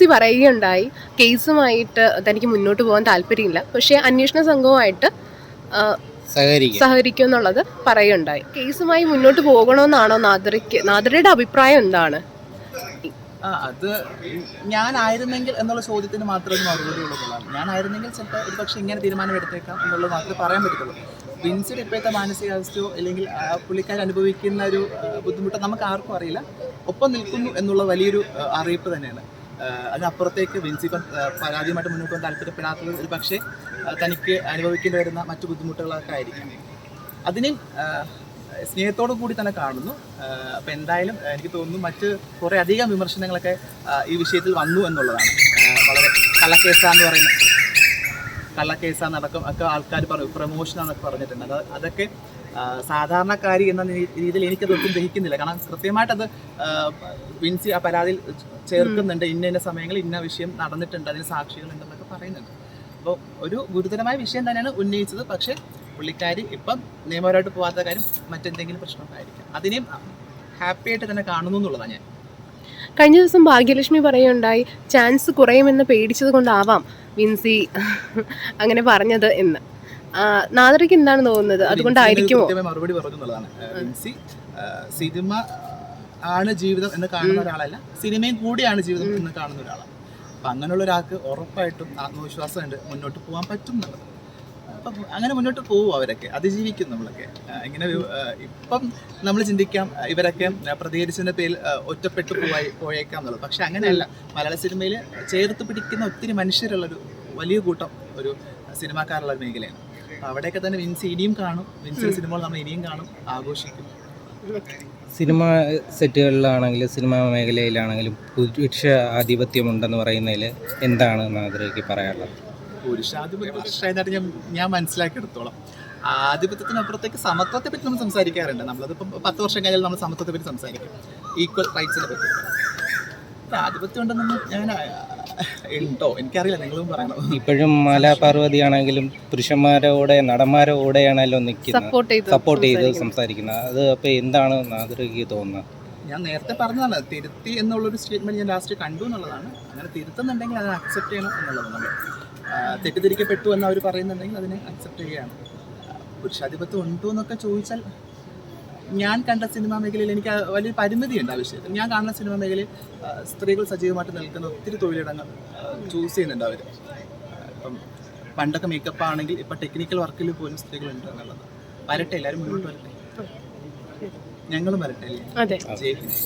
C പറയുകയുണ്ടായി കേസുമായിട്ട് തനിക്ക് മുന്നോട്ട് പോകാൻ താല്പര്യമില്ല. പക്ഷേ അന്വേഷണ സംഘവുമായിട്ട് സഹകരിക്കും എന്നുള്ളത് പറയുകയുണ്ടായി. കേസുമായി മുന്നോട്ട് പോകണമെന്നാണോ നാദറയ്ക്ക് നാദറയുടെ അഭിപ്രായം എന്താണ്? ആ അത് ഞാനായിരുന്നെങ്കിൽ എന്നുള്ള ചോദ്യത്തിന് മാത്രമേ മറുപടി ഉള്ളതാണ് ഞാനായിരുന്നെങ്കിൽ ചിലപ്പോൾ ഒരു പക്ഷേ ഇങ്ങനെ തീരുമാനം എടുത്തേക്കാം എന്നുള്ളത് മാത്രമേ പറയാൻ പറ്റത്തുള്ളൂ. വിൻസിൽ ഇപ്പോഴത്തെ മാനസികാവസ്ഥയോ അല്ലെങ്കിൽ പുള്ളിക്കാർ അനുഭവിക്കുന്ന ഒരു ബുദ്ധിമുട്ട് നമുക്ക് ആർക്കും അറിയില്ല. ഒപ്പം നിൽക്കുന്നു എന്നുള്ള വലിയൊരു ആ, അറിയിപ്പ് തന്നെയാണ്. അതിനപ്പുറത്തേക്ക് വിൻസി ഇപ്പം ആ, പരാതിയുമായിട്ട് മുന്നോട്ട് പോകാൻ താല്പര്യപ്പെടാത്തത് ഒരു പക്ഷേ തനിക്ക് അനുഭവിക്കേണ്ടി വരുന്ന മറ്റു ബുദ്ധിമുട്ടുകളൊക്കെ ആയിരിക്കും. അതിനെയും സ്നേഹത്തോടു കൂടി തന്നെ കാണുന്നു. അപ്പം എന്തായാലും എനിക്ക് തോന്നുന്നു മറ്റ് കുറേ അധികം വിമർശനങ്ങളൊക്കെ ഈ വിഷയത്തിൽ വന്നു എന്നുള്ളതാണ്. വളരെ കലക്കേസാന്ന് പറയുന്നത് കള്ളക്കേസാന്നടക്കം ഒക്കെ ആൾക്കാർ പറയും പ്രമോഷനാന്നൊക്കെ പറഞ്ഞിട്ടുണ്ട്. അത് അതൊക്കെ സാധാരണക്കാരി എന്ന രീതിയിൽ എനിക്കത് ഒട്ടും ദഹിക്കുന്നില്ല. കാരണം കൃത്യമായിട്ടത് അത് വിൻസി ആ പരാതിയിൽ ചേർക്കുന്നുണ്ട്. ഇന്ന ഇന്ന സമയങ്ങളിൽ ഇന്ന വിഷയം നടന്നിട്ടുണ്ട് അതിന് സാക്ഷികളുണ്ടെന്നൊക്കെ പറയുന്നുണ്ട്. അപ്പോൾ ഒരു ഗുരുതരമായ വിഷയം തന്നെയാണ് ഉന്നയിച്ചത്. പക്ഷേ പുള്ളിക്കാരി ഇപ്പം നിയമപരമായിട്ട് പോകാത്ത കാര്യം മറ്റെന്തെങ്കിലും പ്രശ്നമൊക്കെ ആയിരിക്കും അതിനെയും ഹാപ്പി ആയിട്ട് തന്നെ കാണുന്നു എന്നുള്ളതാണ് ഞാൻ. കഴിഞ്ഞ ദിവസം ഭാഗ്യലക്ഷ്മി പറയുണ്ടായി ചാൻസ് കുറയുമെന്ന് പേടിച്ചത് കൊണ്ടാവാം വിൻസി അങ്ങനെ പറഞ്ഞത് എന്ന്. നാദറയ്ക്ക് എന്താണ് തോന്നുന്നത്? അതുകൊണ്ടായിരിക്കുമോ? മറുപടി പറഞ്ഞു എന്നുള്ളതാണ്. വിൻസി സിനിമ ആണ് ജീവിതം എന്ന് കാണുന്ന ഒരാളല്ല സിനിമയും കൂടിയാണ് ജീവിതം എന്ന് കാണുന്ന ഒരാളാണ്. അപ്പം അങ്ങനെയുള്ള ഒരാൾക്ക് ഉറപ്പായിട്ടും ആത്മവിശ്വാസം ഉണ്ട് മുന്നോട്ട് പോകാൻ പറ്റും എന്നുള്ളത്. അപ്പം അങ്ങനെ മുന്നോട്ട് പോകും അവരൊക്കെ അതിജീവിക്കും നമ്മളൊക്കെ ഇങ്ങനെ ഇപ്പം നമ്മൾ ചിന്തിക്കാം ഇവരൊക്കെ പ്രതികരിച്ചതിന്റെ പേരിൽ ഒറ്റപ്പെട്ടു പോയി പോയേക്കാം എന്നുള്ളത് പക്ഷെ അങ്ങനെയല്ല മലയാള സിനിമയിൽ ചേർത്ത് പിടിക്കുന്ന ഒത്തിരി മനുഷ്യരുള്ളൊരു വലിയ കൂട്ടം ഒരു സിനിമാക്കാരുള്ള ഒരു മേഖലയാണ്. അപ്പൊ അവിടെയൊക്കെ തന്നെ വിൻസ് ഇനിയും കാണും വിൻസിന്റെ സിനിമകൾ നമ്മൾ ഇനിയും കാണും ആഘോഷിക്കും. സിനിമ സെറ്റുകളിലാണെങ്കിലും സിനിമാ മേഖലയിലാണെങ്കിലും പുരുഷ ആധിപത്യമുണ്ടെന്ന് പറയുന്നതിൽ എന്താണ് നാദരയ്ക്ക് പറയാനുള്ളത്? പുരുഷാധിപത്യ വർഷമായിട്ട് ഞാൻ ഞാൻ മനസ്സിലാക്കിയെടുത്തോളം. ആധിപത്യത്തിനപ്പുറത്തേക്ക് സമത്വത്തെ പറ്റി നമ്മൾ സംസാരിക്കാറുണ്ട്. നമ്മളതിപ്പം പത്ത് വർഷം കഴിഞ്ഞാൽ നമ്മൾ സമത്വത്തെ പറ്റി സംസാരിക്കും. ഈക്വൽ റൈറ്റ്സിനെ പറ്റി. ആധിപത്യം ഉണ്ടെന്നൊന്നും ഞാൻ ഉണ്ടോ? എനിക്കറിയില്ല. നിങ്ങളും പറയണം? ഇപ്പോഴും മാല പാർവതി ആണെങ്കിലും പുരുഷന്മാരോടെ നടന്മാരോടെയാണല്ലോ നിൽക്കുന്നത്. സപ്പോർട്ട് ചെയ്ത് സപ്പോർട്ട് ചെയ്ത് സംസാരിക്കുന്നു. സംസാരിക്കുന്നത്. അത് അപ്പോൾ എന്താണ് ആഗ്രഹിക്കുക തോന്നുന്നത് ഞാൻ നേരത്തെ പറഞ്ഞതാണ് തിരുത്തി എന്നുള്ളൊരു സ്റ്റേറ്റ്മെന്റ് ഞാൻ ലാസ്റ്റ് കണ്ടു എന്നുള്ളതാണ്. അങ്ങനെ തിരുത്തുന്നുണ്ടെങ്കിൽ അത് അക്സെപ്റ്റ് ചെയ്യണം എന്നുള്ളതാണ്. തെറ്റിദ്ധരിക്കപ്പെട്ടു എന്ന് അവർ പറയുന്നുണ്ടെങ്കിൽ അതിനെ അക്സെപ്റ്റ് ചെയ്യുകയാണ്. പുരുഷാധിപത്യം ഉണ്ടോ എന്നൊക്കെ ചോദിച്ചാൽ ഞാൻ കണ്ട സിനിമാ മേഖലയിൽ എനിക്ക് വലിയ പരിമിതിയുണ്ട് ആ വിഷയത്തിൽ. ഞാൻ കാണുന്ന സിനിമാ മേഖലയിൽ സ്ത്രീകൾ സജീവമായിട്ട് നിൽക്കുന്ന ഒത്തിരി തൊഴിലിടങ്ങൾ ചൂസ് ചെയ്യുന്നുണ്ട് അവർ ഇപ്പം പണ്ടൊക്കെ മേക്കപ്പ് ആണെങ്കിൽ ഇപ്പം ടെക്നിക്കൽ വർക്കിൽ പോലും സ്ത്രീകളുണ്ട് എന്നുള്ളത്. വരട്ടെ എല്ലാവരും മുന്നോട്ട് വരട്ടെ. ഞങ്ങളും വരട്ടെ അല്ലേ? അതെ. ജയ് ഹിന്ദ്.